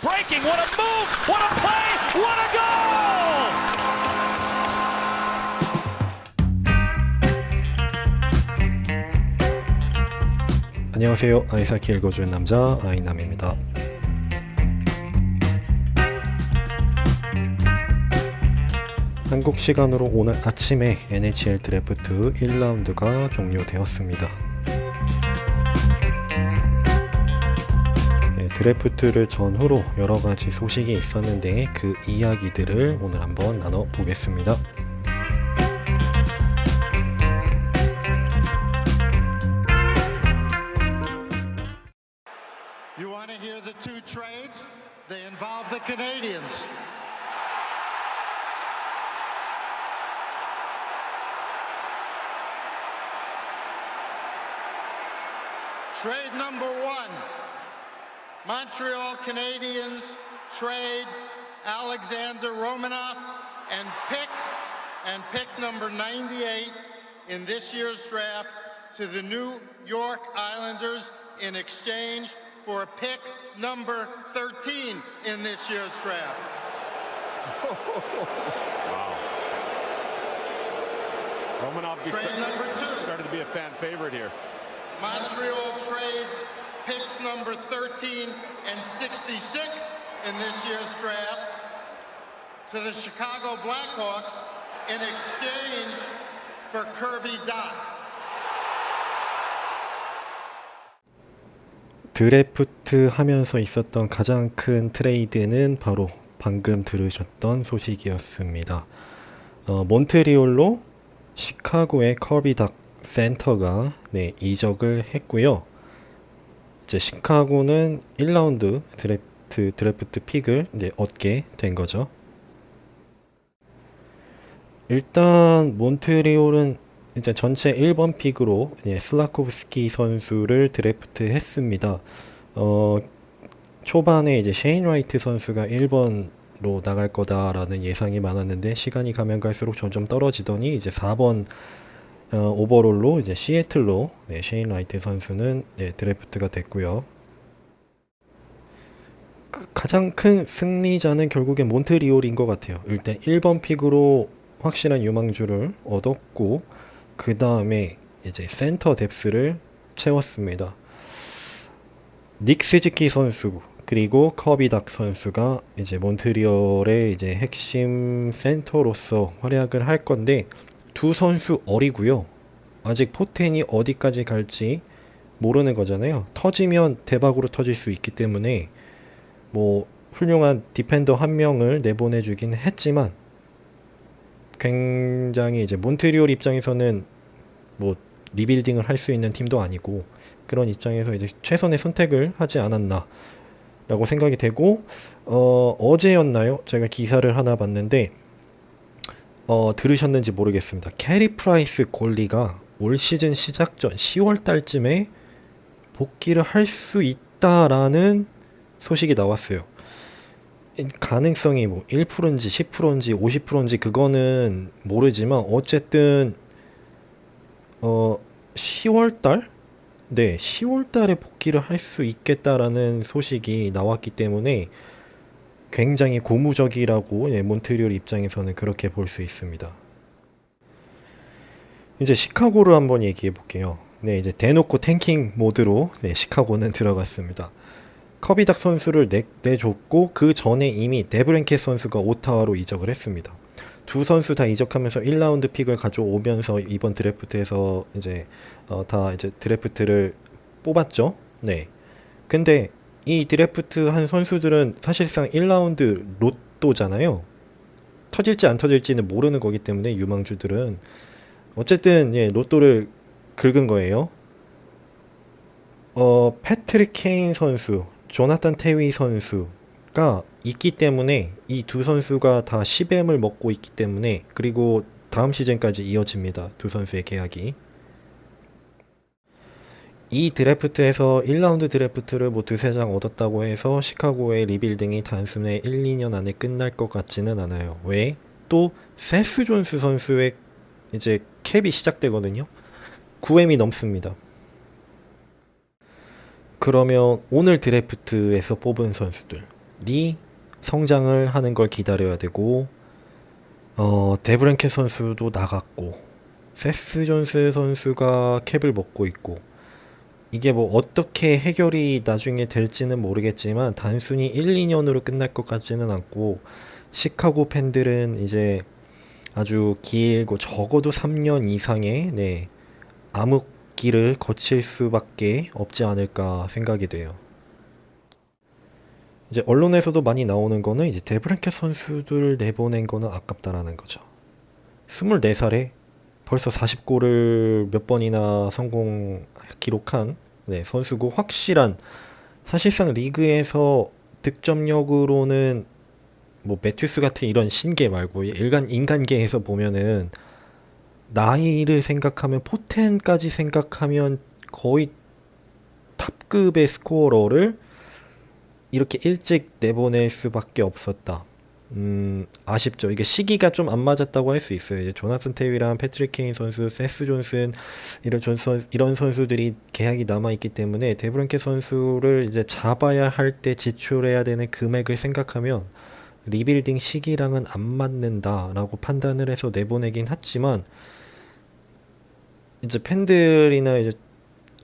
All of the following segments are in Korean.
Breaking, what a move, what a play, what a goal! 안녕하세요. 아이사키 읽어주는 남자 아이남입니다. 한국 시간으로 오늘 아침에 NHL 드래프트 1라운드가 종료되었습니다. 드래프트를 전후로 여러 가지 소식이 있었는데 그 이야기들을 오늘 한번 나눠보겠습니다. Trade number Montreal Canadiens trade Alexander Romanoff and pick and pick number 98 in this year's draft to the New York Islanders in exchange for pick number 13 in this year's draft. Romanov Trade number two. started to be a fan favorite here. Montreal trades picks number 13 and 66 in this year's draft to the Chicago Blackhawks in exchange for Kirby Doc. 드래프트 하면서 있었던 가장 큰 트레이드는 바로 방금 들으셨던 소식이었습니다. 어, 몬트리올로 시카고의 커비 닥 센터가 네, 이적을 했고요. 이제 시카고는 1라운드 드래프트 드래프트 픽을 이제 얻게 된 거죠. 일단 몬트리올은 이제 전체 1번 픽으로 예, 슬라코브스키 선수를 드래프트 했습니다. 어, 초반에 이제 셰인 라이트 선수가 1번로 나갈 거다라는 예상이 많았는데 시간이 가면 갈수록 점점 떨어지더니 이제 4번 어, 오버롤로 이제 시애틀로 네, 셰인 라이트 선수는 네, 드래프트가 됐고요. 그 가장 큰 승리자는 결국에 몬트리올인 것 같아요. 일단 1번 픽으로 확실한 유망주를 얻었고 그 다음에 이제 센터 뎁스를 채웠습니다. 닉 스즈키 선수 그리고 커비닥 선수가 이제 몬트리올의 이제 핵심 센터로서 활약을 할 건데 두 선수 어리고요. 아직 포텐이 어디까지 갈지 모르는 거잖아요. 터지면 대박으로 터질 수 있기 때문에 뭐 훌륭한 디펜더 한 명을 내보내주긴 했지만 굉장히 이제 몬트리올 입장에서는 뭐 리빌딩을 할 수 있는 팀도 아니고 그런 입장에서 이제 최선의 선택을 하지 않았나 라고 생각이 되고 어 어제였나요? 제가 기사를 하나 봤는데 어 들으셨는지 모르겠습니다. 캐리 프라이스 골리가 올 시즌 시작 전 10월 달쯤에 복귀를 할 수 있다라는 소식이 나왔어요. 이 가능성이 뭐 1%인지 10%인지 50%인지 그거는 모르지만 어쨌든 어 10월 달? 네, 10월 달에 복귀를 할 수 있겠다라는 소식이 나왔기 때문에 굉장히 고무적이라고 예, 몬트리올 입장에서는 그렇게 볼 수 있습니다. 이제 시카고를 한번 얘기해 볼게요. 네, 이제 대놓고 탱킹 모드로 네, 시카고는 들어갔습니다. 커비닥 선수를 내, 내줬고 그 전에 이미 데브랭켓 선수가 오타와로 이적을 했습니다. 두 선수 다 이적하면서 1라운드 픽을 가져오면서 이번 드래프트에서 이제 어, 다 이제 드래프트를 뽑았죠. 네. 근데 이 드래프트 한 선수들은 사실상 1라운드 로또잖아요. 터질지 안 터질지는 모르는 거기 때문에 유망주들은 어쨌든 예, 로또를 긁은 거예요. 어, 패트릭 케인 선수, 조나탄 테위 선수가 있기 때문에 이 두 선수가 다 10M을 먹고 있기 때문에 그리고 다음 시즌까지 이어집니다. 두 선수의 계약이. 이 드래프트에서 1라운드 드래프트를 뭐 두세 장 얻었다고 해서 시카고의 리빌딩이 단순히 1, 2년 안에 끝날 것 같지는 않아요. 왜? 또 세스 존스 선수의 이제 캡이 시작되거든요. 9M이 넘습니다. 그러면 오늘 드래프트에서 뽑은 선수들 성장을 하는 걸 기다려야 되고 어 데브랭켓 선수도 나갔고 세스 존스 선수가 캡을 먹고 있고 이게 뭐 어떻게 해결이 나중에 될지는 모르겠지만 단순히 1, 2년으로 끝날 것 같지는 않고 시카고 팬들은 이제 아주 길고 적어도 3년 이상의 네, 암흑기를 거칠 수밖에 없지 않을까 생각이 돼요. 이제 언론에서도 많이 나오는 거는 이제 데브랭켓 선수들 내보낸 거는 아깝다라는 거죠. 24살에 벌써 40골을 몇 번이나 성공 기록한 네, 선수고 확실한 사실상 리그에서 득점력으로는 뭐 매튜스 같은 이런 신계 말고 일간 인간계에서 보면은 나이를 생각하면 포텐까지 생각하면 거의 탑급의 스코어러를 이렇게 일찍 내보낼 수밖에 없었다. 음, 아쉽죠. 이게 시기가 좀 안 맞았다고 할 수 있어요. 이제 조나슨 테위랑 패트릭 케인 선수, 세스 존슨 이런 존슨 이런 선수들이 계약이 남아 있기 때문에 데브런케 선수를 이제 잡아야 할 때 지출해야 되는 금액을 생각하면 리빌딩 시기랑은 안 맞는다라고 판단을 해서 내보내긴 했지만 이제 팬들이나 이제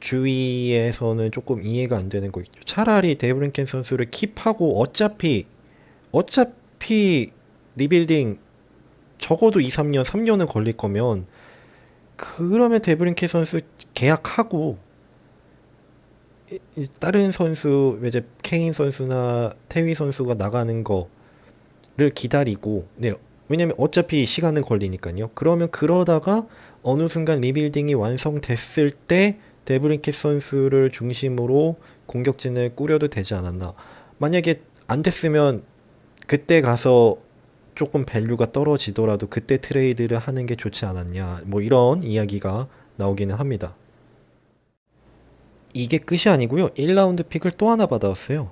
주위에서는 조금 이해가 안 되는 거 있죠. 차라리 데브린켄 선수를 킵하고 어차피 어차피 리빌딩 적어도 2, 3년, 3년은 걸릴 거면 그러면 데브린켄 선수 계약하고 다른 선수 이제 케인 선수나 테위 선수가 나가는 거를 기다리고 네 왜냐면 어차피 시간은 걸리니까요. 그러면 그러다가 어느 순간 리빌딩이 완성됐을 때 데브린켓 선수를 중심으로 공격진을 꾸려도 되지 않았나. 만약에 안 됐으면 그때 가서 조금 밸류가 떨어지더라도 그때 트레이드를 하는 게 좋지 않았냐. 뭐 이런 이야기가 나오기는 합니다. 이게 끝이 아니고요. 1라운드 픽을 또 하나 받아왔어요.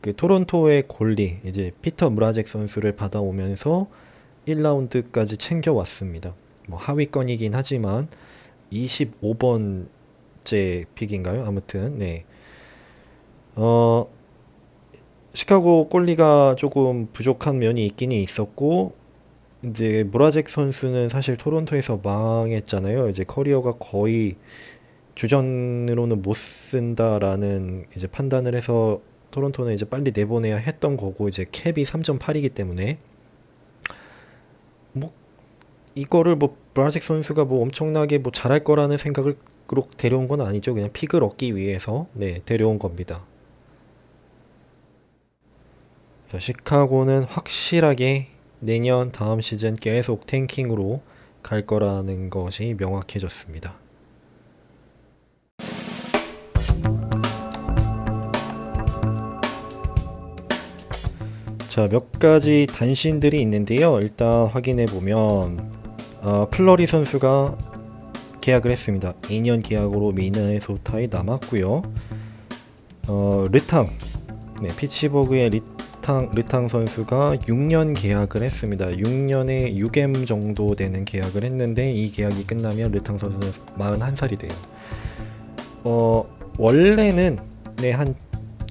그 토론토의 골리 이제 피터 무라잭 선수를 받아오면서 1라운드까지 챙겨왔습니다. 뭐 하위권이긴 하지만 25번째 픽인가요? 아무튼 네. 어 시카고 꼴리가 조금 부족한 면이 있기는 있었고 이제 무라잭 선수는 사실 토론토에서 망했잖아요. 이제 커리어가 거의 주전으로는 못 쓴다라는 이제 판단을 해서 토론토는 이제 빨리 내보내야 했던 거고 이제 캡이 3.8이기 때문에 뭐 이거를 뭐 브라직 선수가 뭐 엄청나게 뭐 잘할 거라는 생각으로 데려온 건 아니죠. 그냥 픽을 얻기 위해서 네 데려온 겁니다. 자, 시카고는 확실하게 내년 다음 시즌 계속 탱킹으로 갈 거라는 것이 명확해졌습니다. 자, 몇 가지 단신들이 있는데요. 일단 확인해 보면 어, 플러리 선수가 계약을 했습니다. 2년 계약으로 미네소타에 남았고요. 어, 르탕, 네, 피치버그의 르탕 르탕 선수가 6년 계약을 했습니다. 6년에 6M 정도 되는 계약을 했는데 이 계약이 끝나면 르탕 선수는 41살이 돼요. 어, 원래는 네, 한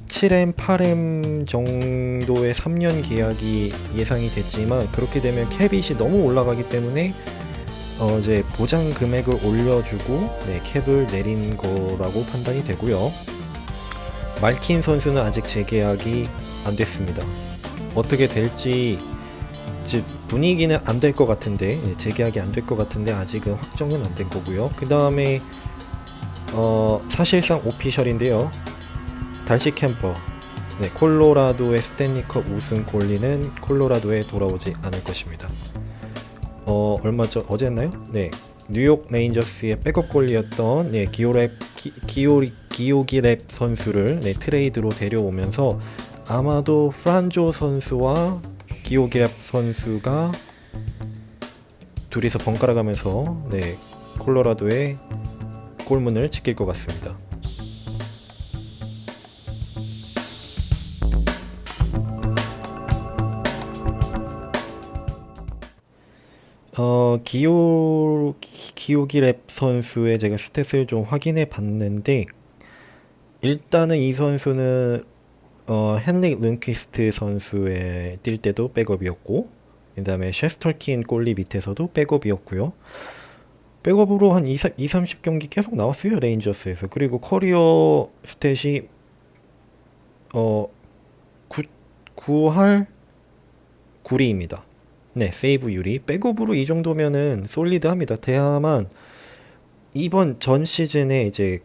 7M, 8M 정도의 3년 계약이 예상이 됐지만 그렇게 되면 캐빗이 너무 올라가기 때문에 어 이제 보장 금액을 올려주고 네, 캡을 내린 거라고 판단이 되고요. 말킨 선수는 아직 재계약이 안 됐습니다. 어떻게 될지 이제 분위기는 안 될 것 같은데 네, 재계약이 안 될 것 같은데 아직은 확정은 안 된 거고요. 그 다음에 어 사실상 오피셜인데요. 달시 캠퍼 네, 콜로라도의 스탠리컵 우승 골리는 콜로라도에 돌아오지 않을 것입니다. 어 얼마 전 어제였나요? 네 뉴욕 레인저스의 백업 골리였던 네, 기오랩 기오기랩 선수를 네, 트레이드로 데려오면서 아마도 프란조 선수와 기오기랩 선수가 둘이서 번갈아 가면서 네 콜로라도의 골문을 지킬 것 같습니다. 어, 기오, 기- 기오기랩 선수의 제가 스탯을 좀 확인해 봤는데, 일단은 이 선수는 어, 헨릭 룬퀴스트 선수의 뛸 때도 백업이었고 그다음에 셰스털킨 골리 밑에서도 백업이었고요. 백업으로 한 2, 30 경기 계속 나왔어요. 레인저스에서. 그리고 커리어 스탯이 어 9, 9할 9리입니다. 네, 세이브율이 백업으로 이 정도면은 솔리드합니다. 대야만 이번 전 시즌에 이제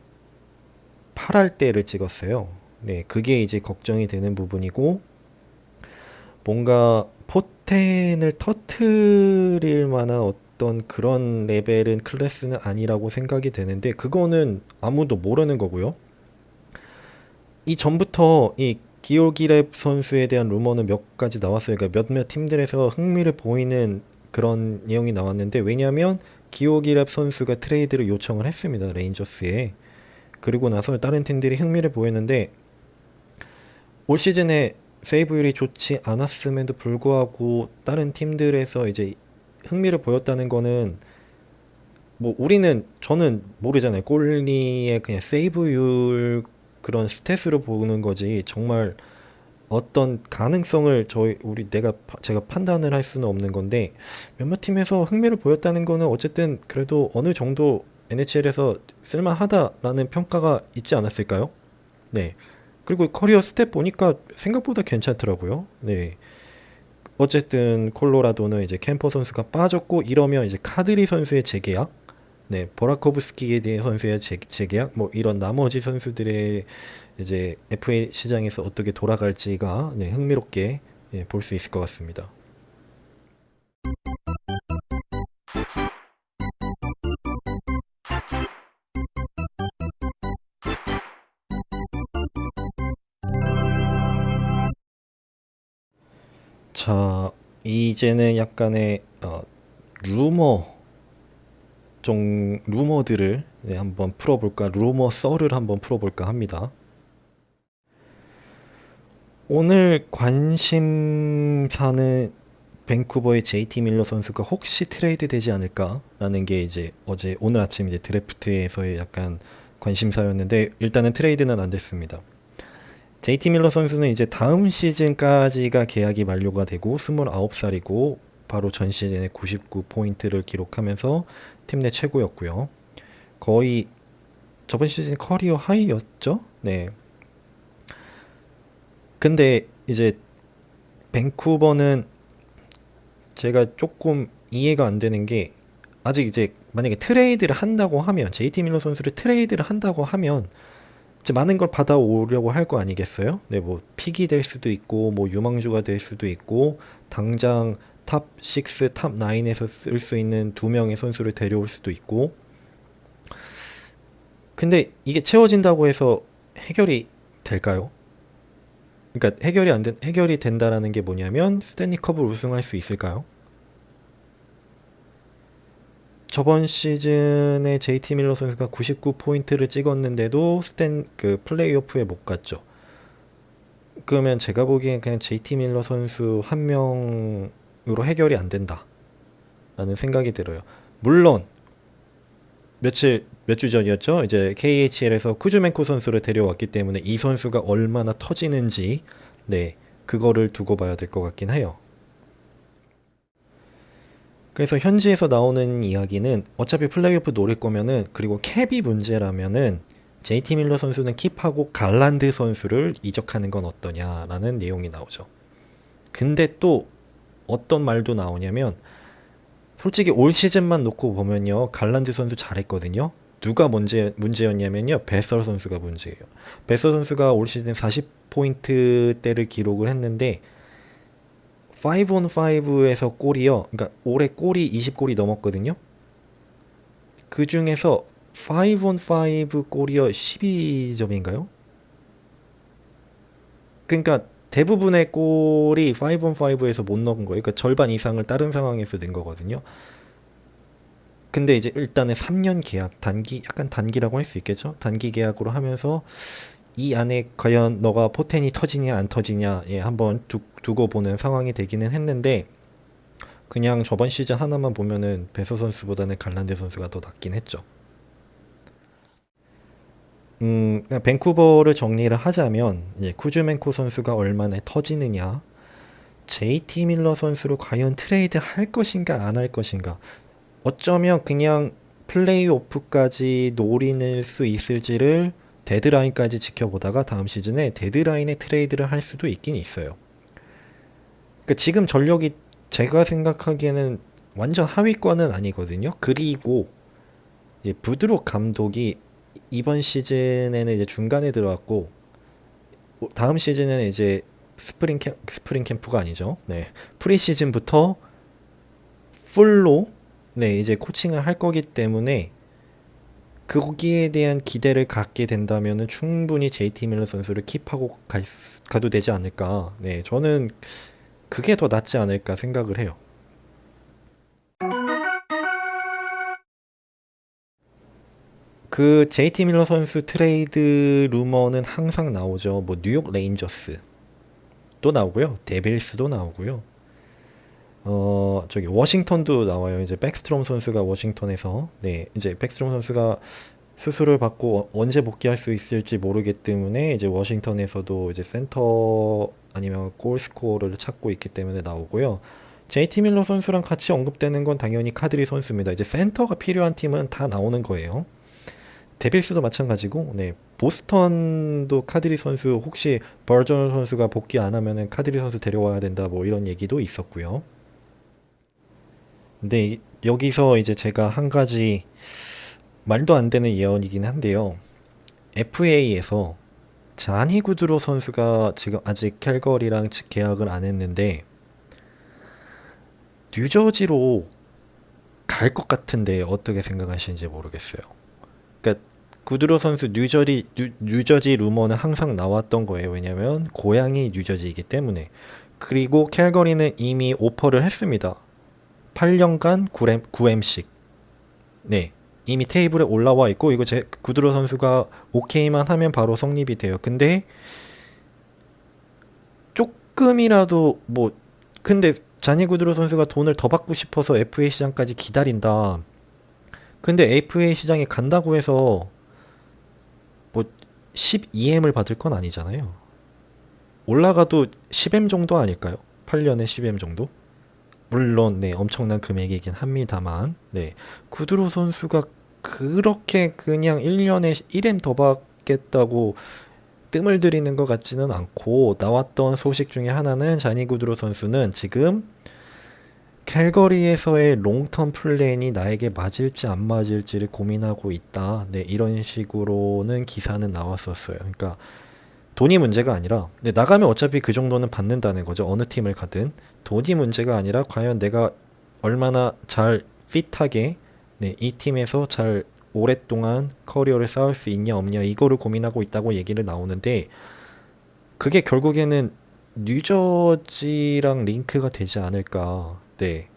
8할 때를 찍었어요. 네, 그게 이제 걱정이 되는 부분이고 뭔가 포텐을 터트릴 만한 어떤 그런 레벨은 클래스는 아니라고 생각이 되는데 그거는 아무도 모르는 거고요. 이 전부터 이 기올기랩 선수에 대한 루머는 몇 가지 나왔어요. 그러니까 몇몇 팀들에서 흥미를 보이는 그런 내용이 나왔는데 왜냐하면 기올기랩 선수가 트레이드를 요청을 했습니다. 레인저스에. 그리고 나서 다른 팀들이 흥미를 보였는데 올 시즌에 세이브율이 좋지 않았음에도 불구하고 다른 팀들에서 이제 흥미를 보였다는 거는 뭐 우리는 저는 모르잖아요. 골리의 그냥 세이브율 그런 스탯으로 보는 거지 정말 어떤 가능성을 저희 우리 내가 파- 제가 판단을 할 수는 없는 건데 몇몇 팀에서 흥미를 보였다는 거는 어쨌든 그래도 어느 정도 NHL에서 쓸만하다라는 평가가 있지 않았을까요? 네. 그리고 커리어 스텝 보니까 생각보다 괜찮더라고요. 네. 어쨌든 콜로라도는 이제 캠퍼 선수가 빠졌고 이러면 이제 카드리 선수의 재계약, 네 보라코브스키에 대해 선수의 재, 재계약, 뭐 이런 나머지 선수들의 이제 FA 시장에서 어떻게 돌아갈지가 네, 흥미롭게 네, 볼수 있을 것 같습니다. 자, 이제는 약간의 어, 루머 좀 루머들을 네, 한번 풀어볼까 루머 썰을 한번 풀어볼까 합니다. 오늘 관심사는 밴쿠버의 JT 밀러 선수가 혹시 트레이드 되지 않을까라는 게 이제 어제 오늘 아침 이제 드래프트에서의 약간 관심사였는데 일단은 트레이드는 안 됐습니다. JT 밀러 선수는 이제 다음 시즌까지가 계약이 만료가 되고 29살이고 바로 전 시즌에 99포인트를 기록하면서 팀 내 최고였고요. 거의 저번 시즌 커리어 하이였죠? 네. 근데 이제 밴쿠버는 제가 조금 이해가 안 되는 게 아직 이제 만약에 트레이드를 한다고 하면 JT 밀러 선수를 트레이드를 한다고 하면 이제 많은 걸 받아오려고 할 거 아니겠어요? 네, 뭐 픽이 될 수도 있고 뭐 유망주가 될 수도 있고 당장 탑 6, 탑 9에서 쓸 수 있는 두 명의 선수를 데려올 수도 있고 근데 이게 채워진다고 해서 해결이 될까요? 그러니까 해결이 안 된, 해결이 된다라는 게 뭐냐면 스탠리 컵을 우승할 수 있을까요? 저번 시즌에 JT 밀러 선수가 99포인트를 찍었는데도 스탠 그 플레이오프에 못 갔죠. 그러면 제가 보기엔 그냥 JT 밀러 선수 한 명으로 해결이 안 된다. 라는 생각이 들어요. 물론 며칠 몇 주 전이었죠. 이제 KHL에서 쿠즈멘코 선수를 데려왔기 때문에 이 선수가 얼마나 터지는지 네 그거를 두고 봐야 될 것 같긴 해요. 그래서 현지에서 나오는 이야기는 어차피 플레이오프 노릴 거면은 그리고 캡이 문제라면은 JT 밀러 선수는 킵하고 갈란드 선수를 이적하는 건 어떠냐라는 내용이 나오죠. 근데 또 어떤 말도 나오냐면 솔직히 올 시즌만 놓고 보면요 갈란드 선수 잘했거든요. 누가 문제 문제였냐면요 베서 선수가 문제예요. 베서 선수가 올 시즌 40포인트대를 기록을 했는데 5on 5에서 골이요. 그러니까 올해 골이 20골이 넘었거든요. 그 중에서 5on 5 골이요 12점인가요? 그러니까 대부분의 골이 5on 5에서 못 넣은 거예요. 그러니까 절반 이상을 다른 상황에서 낸 거거든요. 근데 이제 일단은 3년 계약, 단기 약간 단기라고 할 수 있겠죠. 단기 계약으로 하면서 이 안에 과연 너가 포텐이 터지냐 안 터지냐 예, 한번 두, 두고 보는 상황이 되기는 했는데 그냥 저번 시즌 하나만 보면은 베서 선수보다는 갈란데 선수가 더 낫긴 했죠. 음, 그러니까 밴쿠버를 정리를 하자면 이제 쿠즈멘코 선수가 얼마나 터지느냐, JT 밀러 선수로 과연 트레이드 할 것인가 안 할 것인가, 어쩌면 그냥 플레이오프까지 노릴 수 있을지를 데드라인까지 지켜보다가 다음 시즌에 데드라인에 트레이드를 할 수도 있긴 있어요. 그러니까 지금 전력이 제가 생각하기에는 완전 하위권은 아니거든요. 그리고 이제 부드록 감독이 이번 시즌에는 이제 중간에 들어왔고 다음 시즌에는 이제 스프링 캠 스프링 캠프가 아니죠. 네. 프리 시즌부터 풀로 네, 이제 코칭을 할 거기 때문에 거기에 대한 기대를 갖게 된다면은 충분히 JT 밀러 선수를 킵하고 갈 수- 가도 되지 않을까. 네, 저는 그게 더 낫지 않을까 생각을 해요. 그 JT 밀러 선수 트레이드 루머는 항상 나오죠. 뭐 뉴욕 레인저스 또 나오고요. 데빌스도 나오고요. 어 저기 워싱턴도 나와요. 이제 백스트롬 선수가 워싱턴에서 네 이제 백스트롬 선수가 수술을 받고 어- 언제 복귀할 수 있을지 모르기 때문에 이제 워싱턴에서도 이제 센터 아니면 골 스코어를 찾고 있기 때문에 나오고요. JT 밀러 선수랑 같이 언급되는 건 당연히 카드리 선수입니다. 이제 센터가 필요한 팀은 다 나오는 거예요. 데빌스도 마찬가지고, 네, 보스턴도 카드리 선수 혹시 버전 선수가 복귀 안 하면은 카드리 선수 데려와야 된다 뭐 이런 얘기도 있었고요. 근데 이- 여기서 이제 제가 한 가지 말도 안 되는 예언이긴 한데요. FA에서 자니 구드로 선수가 지금 아직 캘거리랑 지- 계약을 안 했는데 뉴저지로 갈 것 같은데 어떻게 생각하시는지 모르겠어요. 그러니까 구드로 선수 뉴저리 뉴, 뉴저지 루머는 항상 나왔던 거예요. 왜냐면 고향이 뉴저지이기 때문에. 그리고 캘거리는 이미 오퍼를 했습니다. 8년간 9M, 9M씩. 네. 이미 테이블에 올라와 있고 이거 제 구드로 선수가 오케이만 하면 바로 성립이 돼요. 근데 조금이라도 뭐 근데 자니 구드로 선수가 돈을 더 받고 싶어서 FA 시장까지 기다린다. 근데 FA 시장에 간다고 해서 뭐 12M을 받을 건 아니잖아요. 올라가도 10M 정도 아닐까요? 8년에 10M 정도? 물론 네 엄청난 금액이긴 합니다만 네 구드로 선수가 그렇게 그냥 1년에 1M 더 받겠다고 뜸을 들이는 것 같지는 않고 나왔던 소식 중에 하나는 자니 구드로 선수는 지금 캘거리에서의 롱텀 플랜이 나에게 맞을지 안 맞을지를 고민하고 있다. 네, 이런 식으로는 기사는 나왔었어요. 그러니까 돈이 문제가 아니라 네, 나가면 어차피 그 정도는 받는다는 거죠. 어느 팀을 가든 돈이 문제가 아니라 과연 내가 얼마나 잘 핏하게 네, 이 팀에서 잘 오랫동안 커리어를 쌓을 수 있냐 없냐 이거를 고민하고 있다고 얘기를 나오는데 그게 결국에는 뉴저지랑 링크가 되지 않을까. 네.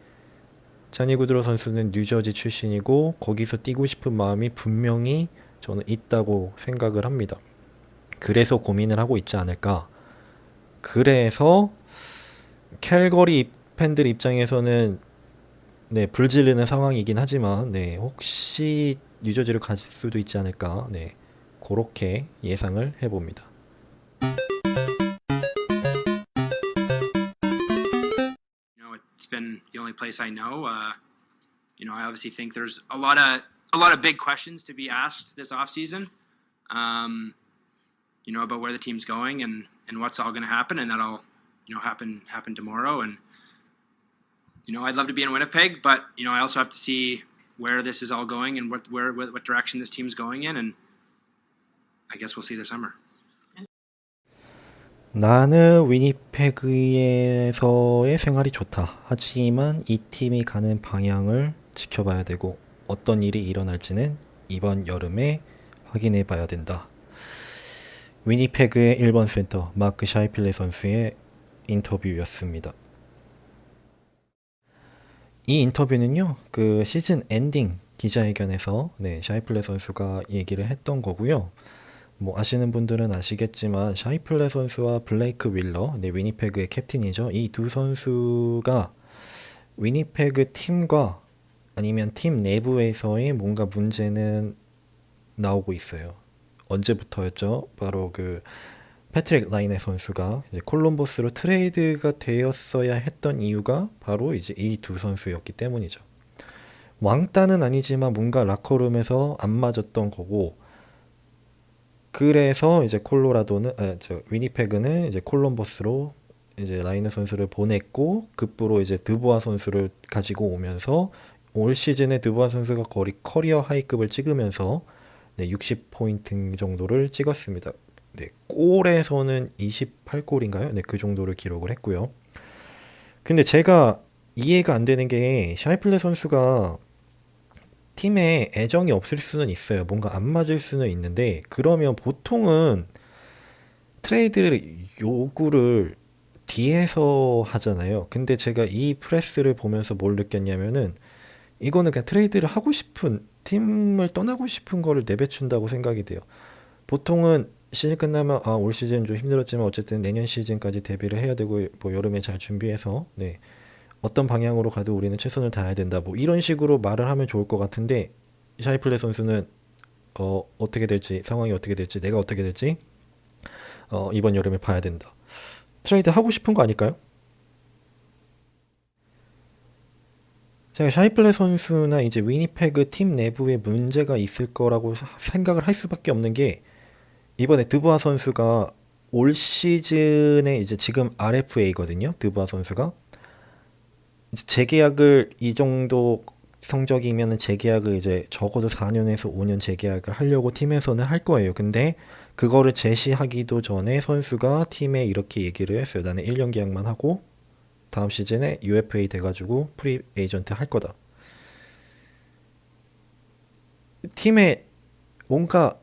자니 구드로 선수는 뉴저지 출신이고 거기서 뛰고 싶은 마음이 분명히 저는 있다고 생각을 합니다. 그래서 고민을 하고 있지 않을까. 그래서 캘거리 팬들 입장에서는 네, 불질르는 상황이긴 하지만 네, 혹시 뉴저지를 갈 수도 있지 않을까. 네. 그렇게 예상을 해 봅니다. you know, it's been the only place I know. Uh, you know, I obviously think there's a lot of a lot of big questions to be asked this offseason. Um, you know, about where the team's going and and what's all going to happen, and that'll you know happen happen tomorrow. And you know, I'd love to be in Winnipeg, but you know, I also have to see where this is all going and what where what, what direction this team's going in, and I guess we'll see this summer. 나는 위니페그에서의 생활이 좋다. 하지만 이 팀이 가는 방향을 지켜봐야 되고 어떤 일이 일어날지는 이번 여름에 확인해 봐야 된다. 위니페그의 1번 센터 마크 샤이필레 선수의 인터뷰였습니다. 이 인터뷰는요, 그 시즌 엔딩 기자회견에서 네, 샤이플레 선수가 얘기를 했던 거고요. 뭐 아시는 분들은 아시겠지만 샤이플레 선수와 블레이크 윌러, 네, 위니페그의 캡틴이죠. 이 두 선수가 위니페그 팀과 아니면 팀 내부에서의 뭔가 문제는 나오고 있어요. 언제부터였죠? 바로 그 패트릭 라이네 선수가 이제 콜럼버스로 트레이드가 되었어야 했던 이유가 바로 이제 이 두 선수였기 때문이죠. 왕따는 아니지만 뭔가 라커룸에서 안 맞았던 거고 그래서 이제 콜로라도는 아, 저 위니페그는 이제 콜럼버스로 이제 라이너 선수를 보냈고 급부로 이제 드보아 선수를 가지고 오면서 올 시즌에 드보아 선수가 거리 커리어 하이급을 찍으면서 네, 60포인트 정도를 찍었습니다. 네, 골에서는 28골인가요? 네, 그 정도를 기록을 했고요. 근데 제가 이해가 안 되는 게 샤이플레 선수가 팀에 애정이 없을 수는 있어요. 뭔가 안 맞을 수는 있는데 그러면 보통은 트레이드 요구를 뒤에서 하잖아요. 근데 제가 이 프레스를 보면서 뭘 느꼈냐면은 이거는 그냥 트레이드를 하고 싶은 팀을 떠나고 싶은 거를 내배춘다고 생각이 돼요. 보통은 시즌 끝나면 아 올 시즌 좀 힘들었지만 어쨌든 내년 시즌까지 데뷔를 해야 되고 뭐 여름에 잘 준비해서 네 어떤 방향으로 가도 우리는 최선을 다해야 된다. 뭐 이런 식으로 말을 하면 좋을 것 같은데 샤이플레 선수는 어 어떻게 될지 상황이 어떻게 될지 내가 어떻게 될지 어 이번 여름에 봐야 된다. 트레이드 하고 싶은 거 아닐까요? 제가 샤이플레 선수나 이제 위니페그 팀 내부에 문제가 있을 거라고 사- 생각을 할 수밖에 없는 게 이번에 드보아 선수가 올 시즌에 이제 지금 RFA거든요. 드보아 선수가 재계약을 이 정도 성적이면 재계약을 이제 적어도 4년에서 5년 재계약을 하려고 팀에서는 할 거예요. 근데 그거를 제시하기도 전에 선수가 팀에 이렇게 얘기를 했어요. 나는 1년 계약만 하고 다음 시즌에 UFA 돼가지고 프리 에이전트 할 거다. 팀에 뭔가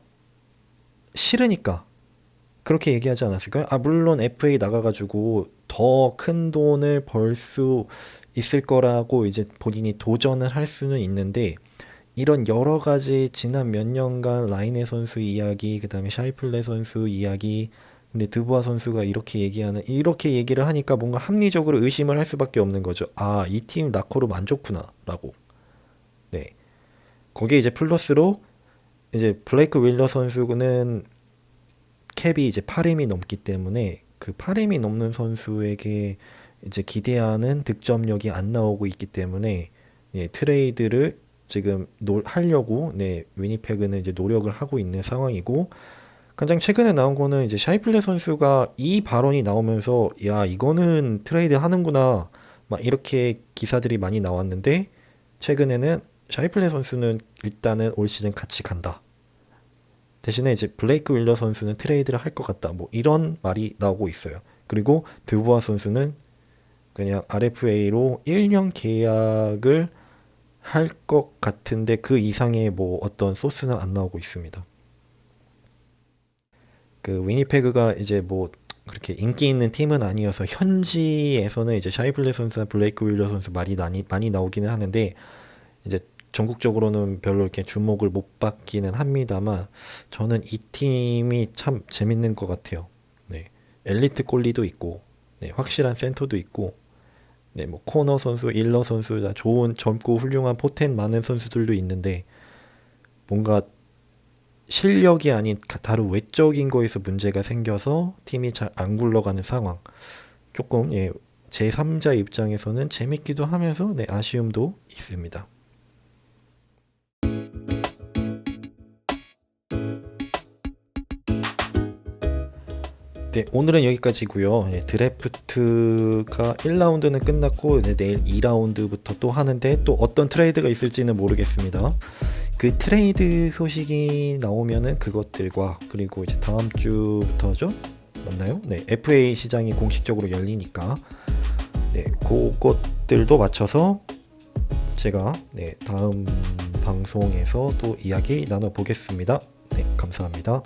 싫으니까 그렇게 얘기하지 않았을까요? 아 물론 FA 나가가지고 더 큰 돈을 벌 수 있을 거라고 이제 본인이 도전을 할 수는 있는데 이런 여러 가지 지난 몇 년간 라이네 선수 이야기 그다음에 샤이플레 선수 이야기 근데 드보아 선수가 이렇게 얘기하는 이렇게 얘기를 하니까 뭔가 합리적으로 의심을 할 수밖에 없는 거죠. 아, 이 팀 나코로 안 좋구나라고. 네. 거기에 이제 플러스로 이제 블레이크 윌러 선수는 캡이 이제 8임이 넘기 때문에 그 8임이 넘는 선수에게 이제 기대하는 득점력이 안 나오고 있기 때문에 예, 트레이드를 지금 노, 하려고 네, 위니페그는 이제 노력을 하고 있는 상황이고 가장 최근에 나온 거는 이제 샤이플레 선수가 이 발언이 나오면서 야 이거는 트레이드 하는구나 막 이렇게 기사들이 많이 나왔는데 최근에는 샤이플레 선수는 일단은 올 시즌 같이 간다. 대신에 이제 블레이크 윌러 선수는 트레이드를 할 것 같다. 뭐 이런 말이 나오고 있어요. 그리고 드보아 선수는 그냥 RFA로 1년 계약을 할 것 같은데 그 이상의 뭐 어떤 소스는 안 나오고 있습니다. 그 위니페그가 이제 뭐 그렇게 인기 있는 팀은 아니어서 현지에서는 이제 샤이블레 선수나 블레이크 윌러 선수 많이 많이 많이 나오기는 하는데 이제 전국적으로는 별로 이렇게 주목을 못 받기는 합니다만 저는 이 팀이 참 재밌는 것 같아요. 네, 엘리트 골리도 있고, 네, 확실한 센터도 있고, 네, 뭐 코너 선수, 일러 선수 다 좋은 젊고 훌륭한 포텐 많은 선수들도 있는데 뭔가 실력이 아닌 가- 다른 외적인 거에서 문제가 생겨서 팀이 잘 안 굴러가는 상황. 조금 예, 제 3자 입장에서는 재밌기도 하면서 네, 아쉬움도 있습니다. 네, 오늘은 여기까지고요. 예, 드래프트가 1라운드는 끝났고 이제 내일 2라운드부터 또 하는데 또 어떤 트레이드가 있을지는 모르겠습니다. 그 트레이드 소식이 나오면은 그것들과 그리고 이제 다음 주부터죠? 맞나요? 네, FA 시장이 공식적으로 열리니까 네, 그것들도 맞춰서 제가 네, 다음 방송에서 또 이야기 나눠 보겠습니다. 네, 감사합니다.